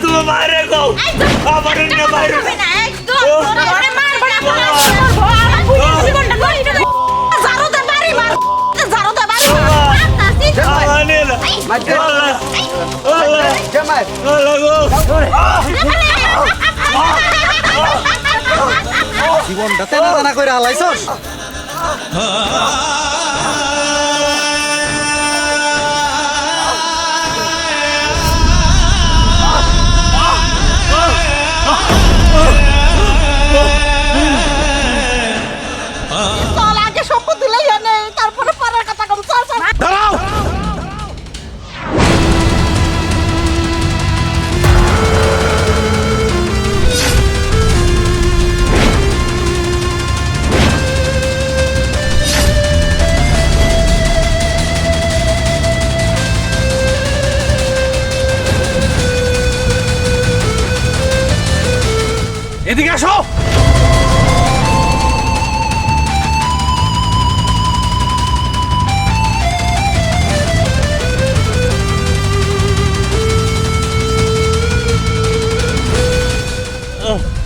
তুমি বাইরে গো আমার না বাইরে আনে না আল্লাহ আল্লাহ আল্লাহ গো জীবনটা তেনা তেনা করে হালাইছস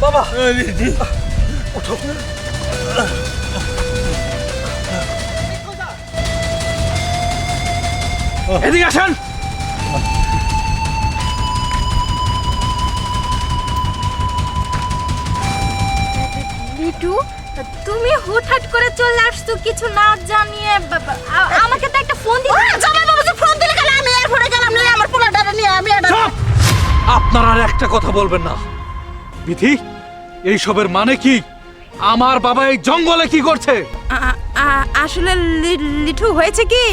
Baba. Öyle değil. Otur. Hadi yaşan. Litu তুমি হুটহাট করে চলে আসছো কিছু না জানিয়ে। আমাকে তো একটা ফোন দিতে জামাই বাবু যে ফোন দিলে গেলে আমি এরপরে গেলাম নিয়ে আমার পোলাটারে নিয়ে আমি এটা চুপ! আপনার আর একটা কথা বলবেন না। বিধি এইসবের মানে কি? আমার বাবা এই জঙ্গলে কি করছে? আসলে লি- লিঠু হয়েছে কি?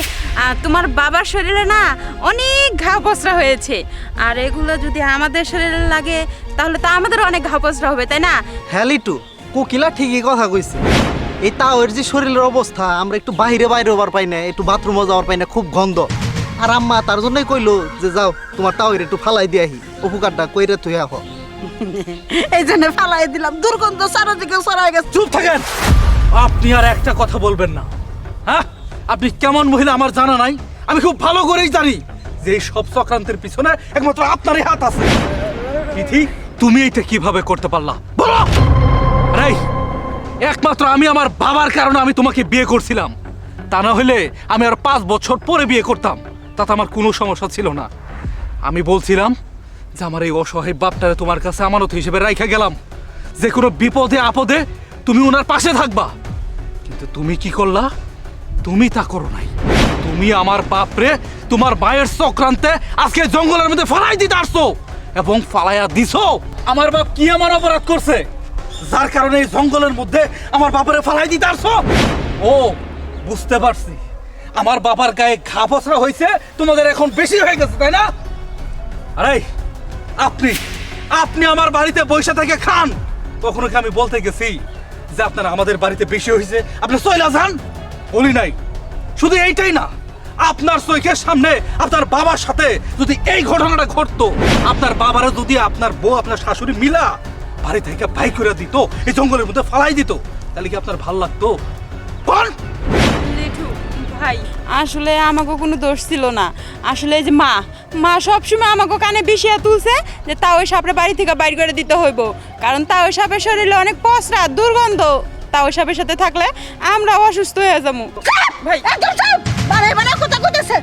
তোমার বাবার শরীরে না অনেক ঘা পচরা হয়েছে। আর এগুলো যদি আমাদের শরীরে লাগে তাহলে তো আমাদের অনেক ঘা পচরা হবে তাই না? হ্যাঁ লিটু। কোকিলা ঠিকই কথা কইছে। এই তাওয়ের যে শরীরের অবস্থা আমরা একটু বাইরে বাইরে হবার পাই না একটু বাথরুমও যাওয়ার পাই না খুব গন্ধ। আর আম্মা তার জন্যই কইলো যে যাও তোমার তাওয়ের একটু ফালাই দিয়ে আহি উপকারটা কইরে তুই আহ। এই জন্য ফালাই দিলাম দুর্গন্ধ চারিদিকে ছড়াই গেছে। চুপ থাকেন! আপনি আর একটা কথা বলবেন না। হ্যাঁ? আপনি কেমন মহিলা আমার জানা নাই? আমি খুব ভালো করেই জানি যে এই সব চক্রান্তের পিছনে একমাত্র আপনারই হাত আছে। তুমি এটা কীভাবে করতে পারলা? বলো! একমাত্র আমি আমার বাবার কারণে আমি তোমাকে বিয়ে করছিলাম। তা না হলে আমি আর পাঁচ বছর পরে বিয়ে করতাম। তাতে আমার কোনো সমস্যা ছিল না। আমি বলছিলাম যে আমার এই অসহায় বাপটারে তোমার কাছে আমানত হিসেবে রাইখা গেলাম। যে কোনো বিপদে আপদে তুমি ওনার পাশে থাকবা। কিন্তু তুমি কি করলা? তুমি তা করো নাই। তুমি আমার বাপরে তোমার মায়ের চক্রান্তে আজকে জঙ্গলের মধ্যে ফালাই দিতে আসছো এবং ফালাইয়া দিছো। আমার বাপ কি আমার অপরাধ করছে? যার কারণে এই জঙ্গলের মধ্যে আমার বাবারে ফালাই দিতে আসছো? ও, বুঝতে পারছি। আমার বাবার গায়ে ঘা পচড়া হয়েছে, তোমাদের এখন বেশি হয়ে গেছে, তাই না? আরে, আপনি আপনি আমার বাড়িতে বসে থেকে খান। কখনো কি আমি বলতে গেছি যে আপনার আমাদের বাড়িতে বেশি হয়েছে? আপনি সইলা যান। বলি নাই। শুধু এইটাই না, আপনার চোখের সামনে আপনার বাবার সাথে যদি এই ঘটনাটা ঘটতো, আপনার বাবারা যদি আপনার বউ, আপনার শাশুড়ি মিলা বাড়ি থেকে বাই করে দিত এই জঙ্গলের মধ্যে ফালাই দিত। তাহলে কি আপনার ভালো লাগতো? বল! ভাই আসলে আমাকে কোনো দোষ ছিল না। আসলে যে মা মা সবসময় আমাকে কানে বিষিয়া তুলছে যে তাও ওই সাপরে বাড়ি থেকে বাইর করে দিতে হইব। কারণ তাও ওই সাপের শরীরে অনেক পসরা দুর্গন্ধ। তাও ওই সাপের সাথে থাকলে আমরা অসুস্থ হয়ে যাব। ভাই। একদম চুপ! বারে বারে কথা কইতেছে।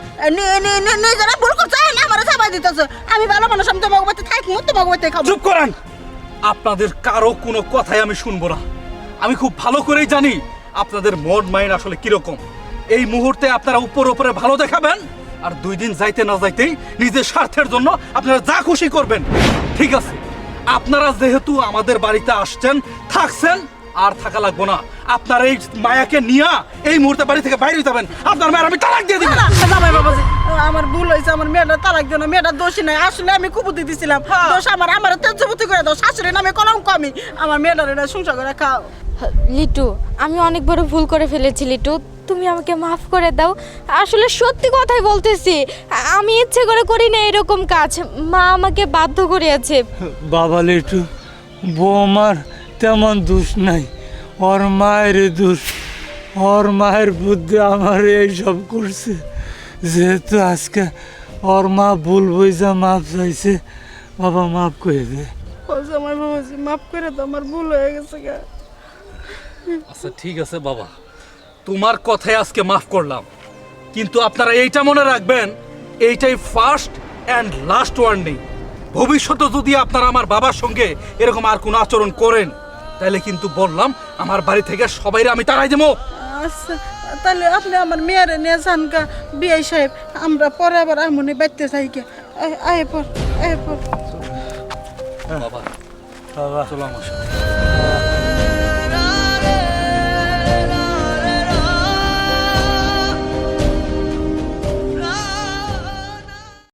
নিজেরা ভুল করছে না আমার চাপাই দিতেছে। আমি ভালো মানুষ আমি তোমাকে বাড়িতে থাকি তোমাকে খাব। চুপ করেন! আপনাদের কারও কোনো কথাই আমি শুনব না। আমি খুব ভালো করেই জানি আপনাদের মন মাইন্ড আসলে কীরকম। এই মুহূর্তে আপনারা উপর উপরে ভালো দেখাবেন আর দুই দিন যাইতে না যাইতেই নিজের স্বার্থের জন্য আপনারা যা খুশি করবেন। ঠিক আছে, আপনারা যেহেতু আমাদের বাড়িতে আসছেন, থাকছেন আর থাকা লাগবো না। আপনার এই মায়াকে নিয়ে এই মুহূর্তে বাড়ি থেকে বাইরে যাবেন আপনার মায়ের আমি তালাক দিয়ে দিবেন না, জামাই বাবাজি আমার ভুল হয়েছে আমার মেয়েটা তালাক দিও না মেয়েটা দোষী নাই। আসলে আমি কুবুদ্ধি দিছিলাম দোষ আমার আমার তেজবতী করে দাও শাশুড়ি নামে কলঙ্ক আমি। আমার মেয়েটার এটা সংসার করে খাও। লিটু আমি অনেক বড় ভুল করে ফেলেছি লিটু। তুমি আমাকে মাফ করে দাও। আসলে সত্যি কথাই বলতেছি আমি ইচ্ছে করে করি না এরকম কাজ। মা আমাকে বাধ্য করিয়েছে। বাবা লিটু বৌমার তেমন দোষ নাই। ওর মায়ের দোষ। ওর মায়ের বুদ্ধি আমার এইসব করছে। যেহেতু আজকে ওর মা ভুল বুঝা মাপ চাইছে বাবা মাফ করে দে। মাফ করে দাও আমার ভুল হয়ে গেছে গা। আচ্ছা ঠিক আছে বাবা। তোমার কথায় আজকে মাফ করলাম। কিন্তু আপনারা এইটা মনে রাখবেন এইটাই ফার্স্ট অ্যান্ড লাস্ট ওয়ার্নিং ভবিষ্যতে যদি আপনারা আমার বাবার সঙ্গে এরকম আর কোনো আচরণ করেন তাহলে কিন্তু বললাম আমার বাড়ি থেকে সবাইরে আমি তাড়াই দেবো। আচ্ছা তাহলে আপনি আমার মেয়ের নিয়ে যান গা বিআই সাহেব। আমরা পরে আবার আমনি বাইতে চাই গে। আয়- আয় পর আয় পর। বাবা বাবা চলো আমার সাথে